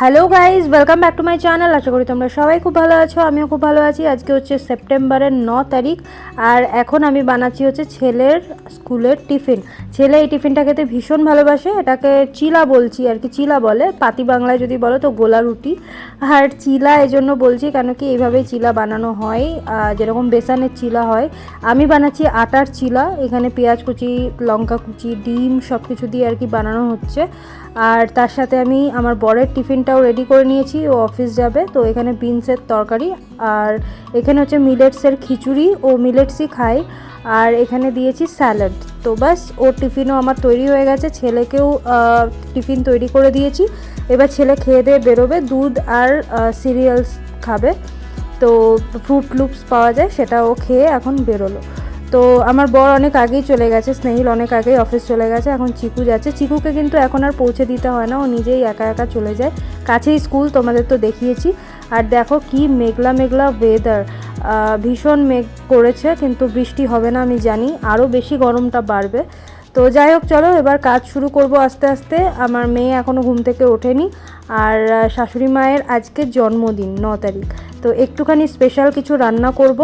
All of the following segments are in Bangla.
Hello guys welcome back to my channel আশা করি তোমরা সবাই খুব ভালো আছো, আমিও খুব ভালো আছি। আজকে হচ্ছে সেপ্টেম্বরের ন তারিখ, আর এখন আমি বানাচ্ছি হচ্ছে ছেলের স্কুলের টিফিন। ছেলে এই টিফিনটা খেতে ভীষণ ভালোবাসে, এটাকে চিলা বলছি আর কি, চিলা বলে। পাতি বাংলায় যদি বলো তো গোলা রুটি। আর চিলা এই জন্য বলছি কেন কি এইভাবেই চিলা বানানো হয় যেরকম বেসনের চিলা হয়। আমি বানাচ্ছি আটার চিলা, এখানে পেঁয়াজ কুচি, লঙ্কা কুচি, ডিম সব কিছু দিয়ে আর কি বানানো হচ্ছে। আর তার সাথে আমি আমার বরের টিফিনটাও রেডি করে নিয়েছি, ও অফিস যাবে, তো এখানে বিনসের তরকারি, আর এখানে হচ্ছে মিলেটসের খিচুড়ি, ও মিলেটসই খাই আর এখানে দিয়েছি স্যালাড তো বাস ওর টিফিনও আমার তৈরি হয়ে গেছে, ছেলেকেও টিফিন তৈরি করে দিয়েছি, এবার ছেলে খেয়ে দিয়ে বেরোবে, দুধ আর সিরিয়ালস খাবে, তো ফ্রুট লুপস পাওয়া যায়, সেটা ও খেয়ে এখন বেরোলো। তো আমার বর অনেক আগেই চলে গেছে, স্নেহিল অনেক আগেই অফিস চলে গেছে, এখন চিকু যাচ্ছে। চিকুকে কিন্তু এখন আর পৌঁছে দিতে হয় না, ও নিজেই একা একা চলে যায়। কাছেই স্কুল তোমাদের তো দেখিয়েছি। আর দেখো কি মেঘলা মেঘলা ওয়েদার ভীষণ মেঘ করেছে, কিন্তু বৃষ্টি হবে না আমি জানি আরও বেশি গরমটা বাড়বে। তো যাই হোক, চলো এবার কাজ শুরু করব আস্তে আস্তে। আমার মেয়ে এখনও ঘুম থেকে ওঠেনি। আর শাশুড়ি মায়ের আজকে জন্মদিন, ন তারিখ। তো একটুখানি স্পেশাল কিছু রান্না করব।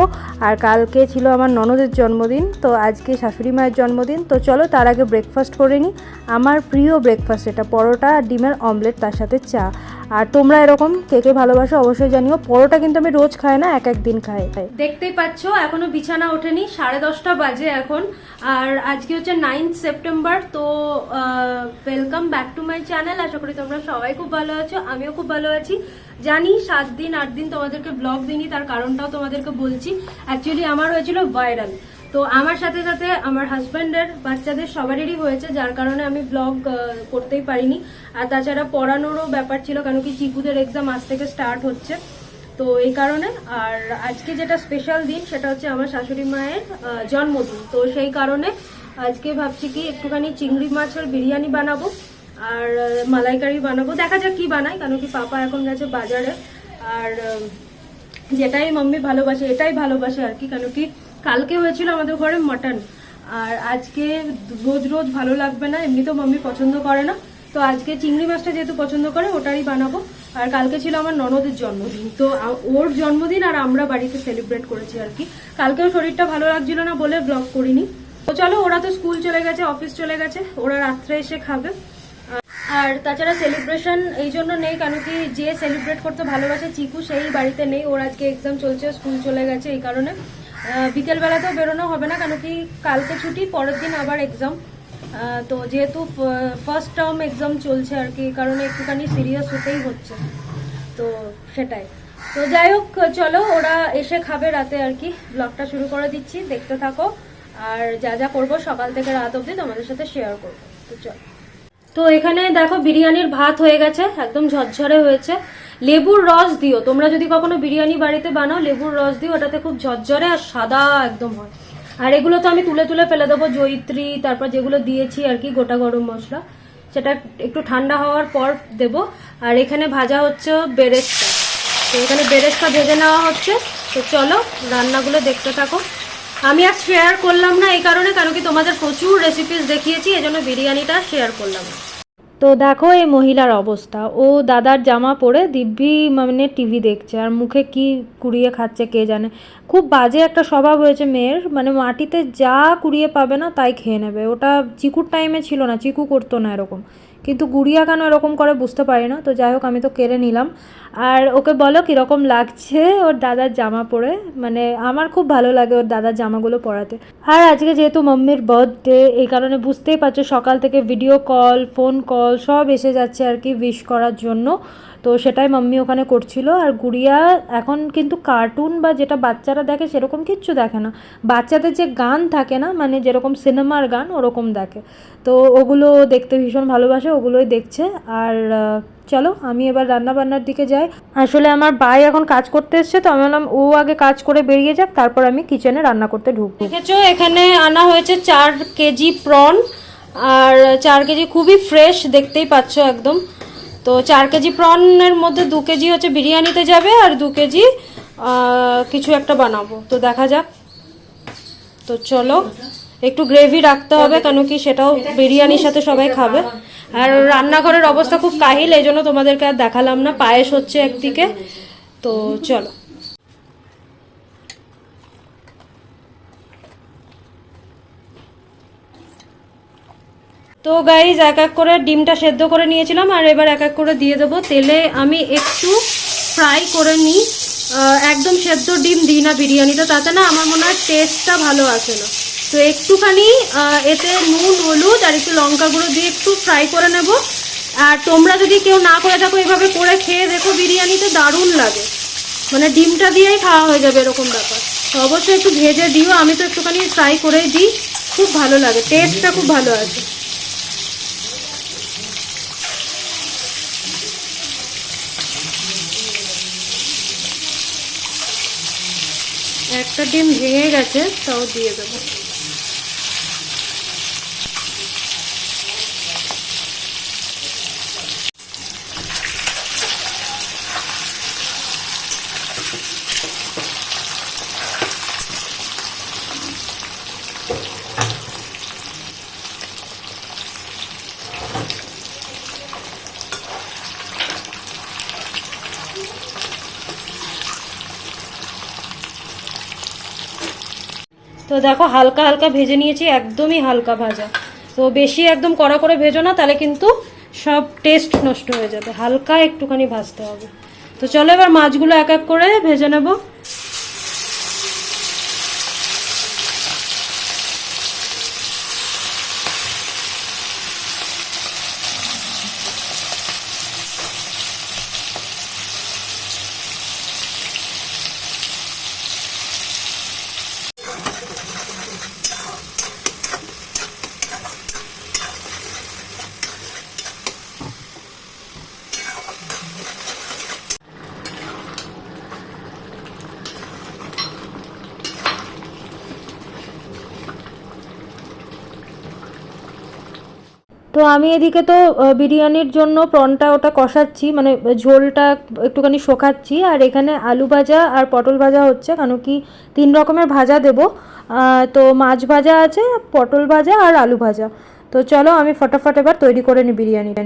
আর কালকে ছিল আমার ননদের জন্মদিন, তো আজকে শাশুড়ি মায়ের জন্মদিন। তো চলো তার আগে ব্রেকফাস্ট করে নিই আমার প্রিয় ব্রেকফাস্ট এটা, পরোটা আর ডিমের অমলেট তার সাথে চা। আর তোমরা এরকম কে কে ভালোবাসো অবশ্যই জানিও। পরোটা কিন্তু আমি রোজ খাই না এক এক দিন খাই। দেখতেই পাচ্ছ, এখনও বিছানা ওঠেনি, সাড়ে দশটা বাজে এখন। আর আজকে হচ্ছে নাইন্থ সেপ্টেম্বর তো welcome back to my channel আশা করি তোমরা সবাই খুব ভালো আছো, আমিও খুব ভালো আছি। জানি সাত দিন, আট দিন তোমাদেরকে ব্লগ দিইনি, তার কারণটাও তোমাদেরকে বলছি। অ্যাকচুয়ালি আমার হয়েছিল ভাইরাল তো আমার সাথে সাথে আমার হাজব্যান্ডের বাচ্চাদের সবারই হয়েছে, যার কারণে আমি ব্লগ করতেই পারিনি। আর তাছাড়া পড়ানোরও ব্যাপার ছিল কেন কি চিকুদের এক্সাম আজ থেকে স্টার্ট হচ্ছে। তো এই কারণে, আর আজকে যেটা স্পেশাল দিন, সেটা হচ্ছে আমার শাশুড়ি মায়ের জন্মদিন। তো সেই কারণে আজকে ভাবছি কি, একটুখানি চিংড়ি মাছের বিরিয়ানি বানাবো, আর মালাইকারি বানাবো। দেখা যাক কি বানাই কেন কি পাপা এখন গেছে বাজারে। আর যেটাই মাম্মি ভালোবাসে, এটাই ভালোবাসে আর কি কেন কি কালকে হয়েছিল আমাদের ঘরে মটন। আর আজকে রোজ রোজ ভালো লাগবে না এমনিতেও মাম্মি পছন্দ করে না। তো আজকে চিংড়ি মাছটা যেহেতু পছন্দ করে ওটারই বানাবো। আর কালকে ছিল আমার ননদের জন্মদিন, তো ওর জন্মদিন আর আমরা বাড়িতে সেলিব্রেট করেছি আর কি। কালকেও শরীরটা ভালো লাগছিল না বলে ব্লগ করিনি। তো চলো, ওরা তো স্কুল চলে গেছে অফিস চলে গেছে, ওরা রাত্রে এসে খাবে। আর তাছাড়া সেলিব্রেশন এই জন্য নেই কেন কি যে সেলিব্রেট করতে ভালোবাসে, চিকু সেই বাড়িতে নেই। ওর আজকে এক্সাম চলছে স্কুল চলে গেছে এই কারণে। বিকেলবেলাতেও বেরোনো হবে না, কেন কি কালকে ছুটি, পরের দিন আবার এক্সাম তো যেহেতু ফার্স্ট টার্ম এক্সাম চলছে আর কি কারণে একটুখানি সিরিয়াস হতেই হচ্ছে। তো সেটাই। তো যাই হোক, চলো, ওরা এসে খাবে রাতে আর কি। ব্লগটা শুরু করে দিচ্ছি, দেখতে থাকো। আর যা যা করব সকাল থেকে রাত অবধি তোমাদের সাথে শেয়ার করব। তো চলো। তো এখানে দেখো, বিরিয়ানির ভাত হয়ে গেছে, একদম ঝরঝরে হয়েছে। লেবুর রস দিও। তোমরা যদি কখনো বিরিয়ানি বাড়িতে বানাও, লেবুর রস দিও, ওটাতে খুব ঝরঝরে আর সাদা একদম হয়। আর এগুলো তো আমি তুলে তুলে ফেলে দেবো, জয়িত্রী, তারপর যেগুলো দিয়েছি আর কি, গোটা গরম মশলা, সেটা একটু ঠান্ডা হওয়ার পর দেব। আর এখানে ভাজা হচ্ছে বেরেস্তা। তো এখানে বেরেস্তা ভেজে নেওয়া হচ্ছে। তো চলো, রান্নাগুলো দেখতে থাকো। আমি আর শেয়ার করলাম না এই কারণে, কারণ কি তোমাদের প্রচুর রেসিপিস দেখিয়েছি, এজন্য বিরিয়ানিটা শেয়ার করলাম। না। তো দেখো এই মহিলার অবস্থা। ও দাদার জামা পরে দিব্যি মানে টিভি দেখছে আর মুখে কি কুড়িয়ে খাচ্ছে কে জানে। খুব বাজে একটা স্বভাব হয়েছে মেয়ের মানে মাটিতে যা কুড়িয়ে পাবে না তাই খেয়ে নেবে। ওটা চিকুর টাইমে ছিল না, চিকু করতো না এরকম। কিন্তু গুড়িয়া কেন এরকম করে বুঝতে পারি না, তো যাই হোক আমি তো কেড়ে নিলাম। আর ওকে বলো কীরকম লাগছে ওর দাদার জামা পরে? মানে আমার খুব ভালো লাগে ওর দাদার জামাগুলো পরাতে। আর আজকে যেহেতু মাম্মির বার্থডে এই কারণে বুঝতেই পারছ সকাল থেকে ভিডিও কল ফোন কল সব এসে যাচ্ছে আর কি উইশ করার জন্য। তো সেটাই মাম্মি ওখানে করছিল। আর গুড়িয়া এখন কিন্তু কার্টুন বা যেটা বাচ্চারা দেখে সেরকম কিচ্ছু দেখে না। বাচ্চাদের যে গান থাকে না মানে যেরকম সিনেমার গান ওরকম দেখে। তো ওগুলো দেখতে ভীষণ ভালোবাসে, ওগুলোই দেখছে। আর চলো আমি এবার রান্না বান্নার দিকে যাই। আসলে আমার ভাই এখন কাজ করতে এসছে, তো আমি বললাম ও আগে কাজ করে বেরিয়ে যাক, তারপর আমি কিচেনে রান্না করতে ঢুকবো। দেখেছ, এখানে আনা হয়েছে চার কেজি প্রন। আর চার কেজি খুবই ফ্রেশ দেখতেই পাচ্ছ একদম। তো চার কেজি প্রনের মধ্যে দু কেজি হচ্ছে বিরিয়ানিতে যাবে আর দু কেজি কিছু একটা বানাবো। তো দেখা যাক। তো চলো, একটু গ্রেভি রাখতে হবে, কেন কি সেটাও বিরিয়ানির সাথে সবাই খাবে। আর রান্নাঘরের অবস্থা খুব কাহিল, এই জন্য তোমাদেরকে আর দেখালাম না, পায়েস হচ্ছে একদিকে। তো চলো। তো গাইজ এক এক করে ডিমটা সেদ্ধ করে নিয়েছিলাম, আর এবার এক এক করে দিয়ে দেবো তেলে। আমি একটু ফ্রাই করে নিই। একদম সেদ্ধ ডিম দিই না বিরিয়ানিতে, তাতে না আমার মনে হয় টেস্টটা ভালো আসে না। তো একটুখানি এতে নুন, হলুদ আর একটু লঙ্কা গুঁড়ো দিয়ে একটু ফ্রাই করে নেব। আর তোমরা যদি কেউ না করে থাকো, এভাবে করে খেয়ে দেখো, বিরিয়ানিতে দারুণ লাগে। মানে ডিমটা দিয়েই খাওয়া হয়ে যাবে এরকম ব্যাপার। তো অবশ্যই একটু ভেজে দিও, আমি তো একটুখানি ফ্রাই করেই দিই। খুব ভালো লাগে টেস্টটা খুব ভালো আছে একটা ডিম ভেঙে গেছে তাও দিয়ে দেবো। তো দেখো হালকা হালকা ভেজে নিয়েছি, একদমই হালকা ভাজা। তো বেশি একদম কড়া করে ভেজো না, তাহলে কিন্তু সব টেস্ট নষ্ট হয়ে যাবে। হালকা একটুখানি ভাজতে হবে। তো চলো এবার মাছগুলো এক এক করে ভেজে নেব। আমি এদিকে তো বিরিয়ানির জন্য প্রনটা ওটা কষাচ্ছি মানে ঝোলটা একটুখানি শোকাচ্ছি, আর এখানে আলু ভাজা আর পটল ভাজা হচ্ছে কেন কি তিন রকমের ভাজা দেব। তো মাছ ভাজা আছে, পটল ভাজা আর আলু ভাজা। তো চলো আমি ফটাফট এবার তৈরি করে নিই বিরিয়ানিটা।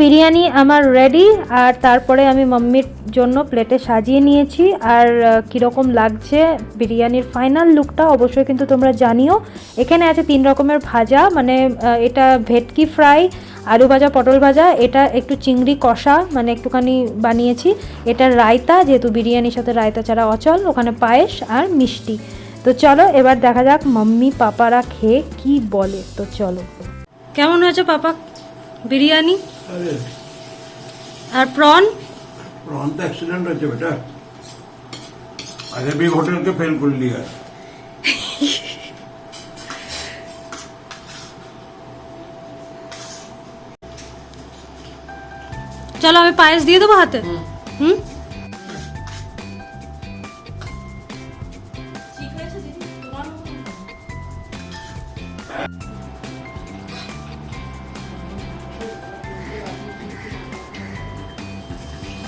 বিরিয়ানি আমার রেডি আর তারপরে আমি মাম্মির জন্য প্লেটে সাজিয়ে নিয়েছি। আর কীরকম লাগছে বিরিয়ানির ফাইনাল লুকটা অবশ্যই কিন্তু তোমরা জানিও। এখানে আছে তিন রকমের ভাজা মানে এটা ভেটকি ফ্রাই আলু ভাজা, পটল ভাজা, এটা একটু চিংড়ি কষা মানে একটুখানি বানিয়েছি। এটা রায়তা, যেহেতু বিরিয়ানির সাথে রায়তা ছাড়া অচল, ওখানে পায়েস আর মিষ্টি। তো চলো, এবার দেখা যাক মাম্মি পাপারা খেয়ে কি বলে। তো চলো। কেমন হয়েছে পাপা? বিরিয়ানি? আর প্রন প্রন তো অ্যাক্সিডেন্ট হয়েছে বেটা আগে বিগ হোটেলকে ফেল করে লিয়া চলো আমি পায়েস দিয়ে দেবো হাতে হুম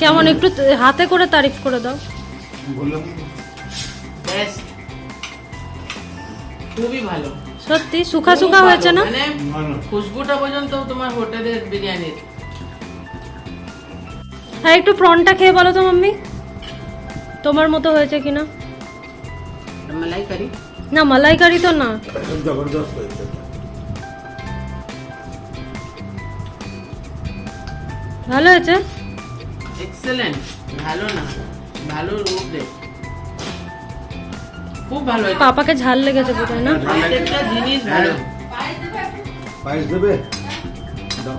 কেমন একটু হাতে করে তারিফ করে দাও। খুবই ভালো। সত্যি সুখা সুখা হয়েছে না? মানে খুশবুটা পর্যন্ত তোমার হোটেলের বিরিয়ানির। হ্যাঁ একটু প্রনটা খেয়ে বলো তো মাম্মি। তোমার মতো হয়েছে কিনা? মালাই কারি না মালাই কারি তো না। জবরদস্ত হয়েছে। ভালো হয়েছে? এক্সেলেন্ট ভালো না। ভালো রূপ দে। খুব ভালো পাপাকে ঝাল লেগেছে বোধহয় না? প্রত্যেকটা জিনিস ভালো। পায়েস দেবে? দাও।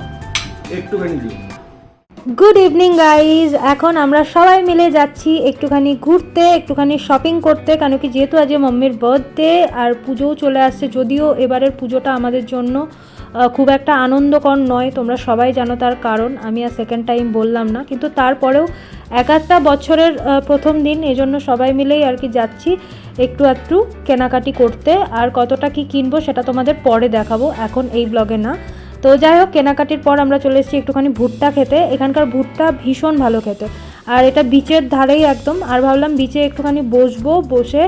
একটুখানি দিও। গুড ইভিনিং গাইজ এখন আমরা সবাই মিলে যাচ্ছি একটুখানি ঘুরতে একটুখানি শপিং করতে কেন কি যেহেতু আজকে মাম্মির বার্থডে আর পুজোও চলে আসছে যদিও এবারের পুজোটা আমাদের জন্য খুব একটা আনন্দকর নয়, তোমরা সবাই জানো তার কারণ, আমি আর সেকেন্ড টাইম বললাম না। কিন্তু তারপরেও এক বছরের প্রথম দিন, এজন্য সবাই মিলেই আর কি যাচ্ছি একটু একটু কেনাকাটি করতে। আর কতটা কি কিনবো সেটা তোমাদের পরে দেখাবো, এখন এই ব্লগে না। তো যাই হোক, কেনাকাটির পর আমরা চলে এসেছি একটুখানি ভুট্টা খেতে। এখানকার ভুট্টা ভীষণ ভালো খেতে। আর এটা বিচের ধারেই একদম। আর ভাবলাম বিচে একটুখানি বসবো, বসে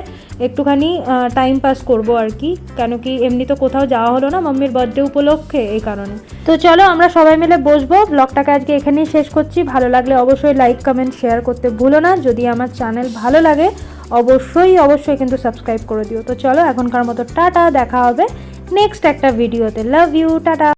একটুখানি টাইম পাস করব আর কি। কেন কি এমনি তো কোথাও যাওয়া হলো না মাম্মির বার্থডে উপলক্ষে এই কারণে। তো চলো আমরা সবাই মিলে বসবো। ব্লগটাকে আজকে এখানেই শেষ করছি। ভালো লাগলে অবশ্যই লাইক কমেন্ট শেয়ার করতে ভুলো না। যদি আমার চ্যানেল ভালো লাগে, অবশ্যই অবশ্যই কিন্তু সাবস্ক্রাইব করে দিও। তো চলো এখনকার মতো টাটা, দেখা হবে নেক্সট একটা ভিডিওতে লাভ ইউ টাটা।